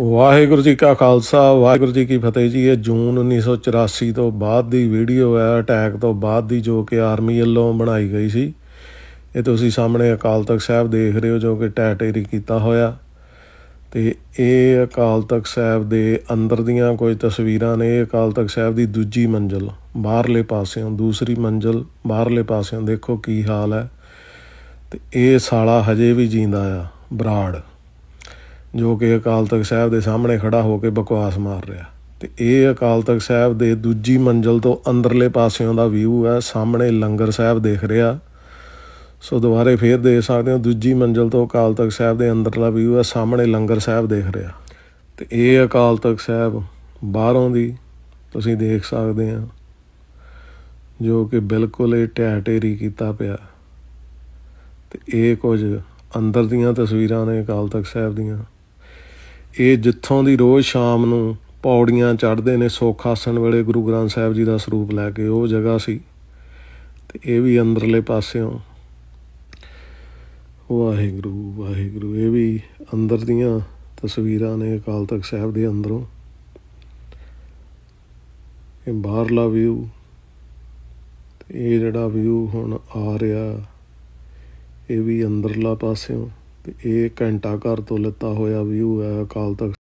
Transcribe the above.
ਵਾਹਿਗੁਰੂ ਜੀ ਕਾ ਖਾਲਸਾ, ਵਾਹਿਗੁਰੂ ਜੀ ਕੀ ਫਤਿਹ ਜੀ। ਇਹ ਜੂਨ 1984 ਤੋਂ ਬਾਅਦ ਦੀ ਵੀਡੀਓ ਹੈ, ਅਟੈਕ ਤੋਂ ਬਾਅਦ ਦੀ ਜੋ ਕਿ ਆਰਮੀ ਵੱਲੋਂ ਬਣਾਈ ਗਈ ਸੀ। ਇਹ ਤੁਸੀਂ ਸਾਹਮਣੇ ਅਕਾਲ ਤਖਤ ਸਾਹਿਬ ਦੇਖ ਰਹੇ ਹੋ ਜੋ ਕਿ ਟੈਟੇਰੀ ਕੀਤਾ ਹੋਇਆ। ਤੇ ਇਹ ਅਕਾਲ ਤਖਤ ਸਾਹਿਬ ਦੇ ਅੰਦਰ ਦੀਆਂ ਕੁਝ ਤਸਵੀਰਾਂ ਨੇ। ਇਹ ਅਕਾਲ ਤਖਤ ਸਾਹਿਬ ਦੀ ਦੂਜੀ ਮੰਜ਼ਲ, ਬਾਹਰਲੇ ਪਾਸਿਓਂ, ਦੂਸਰੀ ਮੰਜ਼ਲ, ਬਾਹਰਲੇ ਪਾਸਿਓਂ ਦੇਖੋ ਕੀ ਹਾਲ ਹੈ। ਤੇ ਇਹ ਸਾਲਾ ਹਜੇ ਵੀ ਜਿੰਦਾ ਆ, ਬਰਾੜ। ਜੋ ਕਿ ਅਕਾਲ ਤਖਤ ਸਾਹਿਬ ਦੇ ਸਾਹਮਣੇ ਖੜਾ ਹੋ ਕੇ ਬਕਵਾਸ ਮਾਰ ਰਿਹਾ। ਤੇ ਇਹ ਅਕਾਲ ਤਖਤ ਸਾਹਿਬ ਦੇ ਦੂਜੀ ਮੰਜ਼ਲ ਤੋਂ ਅੰਦਰਲੇ ਪਾਸਿਓਂ ਦਾ ਵਿਊ ਹੈ, ਸਾਹਮਣੇ ਲੰਗਰ ਸਾਹਿਬ ਦੇਖ ਰਿਹਾ। ਸੋ ਦੁਬਾਰੇ ਫੇਰ ਦੇਖ ਸਕਦੇ ਹੋ, ਦੂਜੀ ਮੰਜ਼ਲ ਤੋਂ ਅਕਾਲ ਤਖਤ ਸਾਹਿਬ ਦੇ ਅੰਦਰਲਾ ਵਿਊ ਹੈ, ਸਾਹਮਣੇ ਲੰਗਰ ਸਾਹਿਬ ਦੇਖ ਰਿਹਾ। ਤੇ ਇਹ ਅਕਾਲ ਤਖਤ ਸਾਹਿਬ ਬਾਹਰੋਂ ਦੀ ਤੁਸੀਂ ਦੇਖ ਸਕਦੇ ਆ ਜੋ ਕਿ ਬਿਲਕੁਲ ਇਹ ਢਹਿ ਢੇਰੀ ਕੀਤਾ ਪਿਆ। ਤੇ ਇਹ ਕੁਝ ਅੰਦਰ ਦੀਆਂ ਤਸਵੀਰਾਂ ਨੇ ਅਕਾਲ ਤਖਤ ਸਾਹਿਬ ਦੀਆਂ। ਇਹ ਜਿੱਥੋਂ ਦੀ ਰੋਜ਼ ਸ਼ਾਮ ਨੂੰ ਪੌੜੀਆਂ ਚੜ੍ਹਦੇ ਨੇ, ਸੁੱਖ ਆਸਣ ਵੇਲੇ ਗੁਰੂ ਗ੍ਰੰਥ ਸਾਹਿਬ ਜੀ ਦਾ ਸਰੂਪ ਲੈ ਕੇ ਉਹ ਜਗ੍ਹਾ ਸੀ ਤੇ ਇਹ ਵੀ ਅੰਦਰਲੇ ਪਾਸਿਓਂ। ਵਾਹਿਗੁਰੂ ਵਾਹਿਗੁਰੂ, ਇਹ ਵੀ ਅੰਦਰ ਦੀਆਂ ਤਸਵੀਰਾਂ ਨੇ ਅਕਾਲ ਤਖਤ ਸਾਹਿਬ ਦੇ ਅੰਦਰੋਂ। ਇਹ ਬਾਹਰਲਾ ਵਿਊ ਇਹ ਜਿਹੜਾ ਵਿਊ ਹੁਣ ਆ ਰਿਹਾ, ਇਹ ਵੀ ਅੰਦਰਲਾ ਪਾਸਿਓਂ। ਤੇ ਇਹ ਘੰਟਾ ਘਰ ਤੋਂ ਲਿੱਤਾ ਹੋਇਆ ਵਿਊ ਹੈ ਅਕਾਲ ਤਖਤ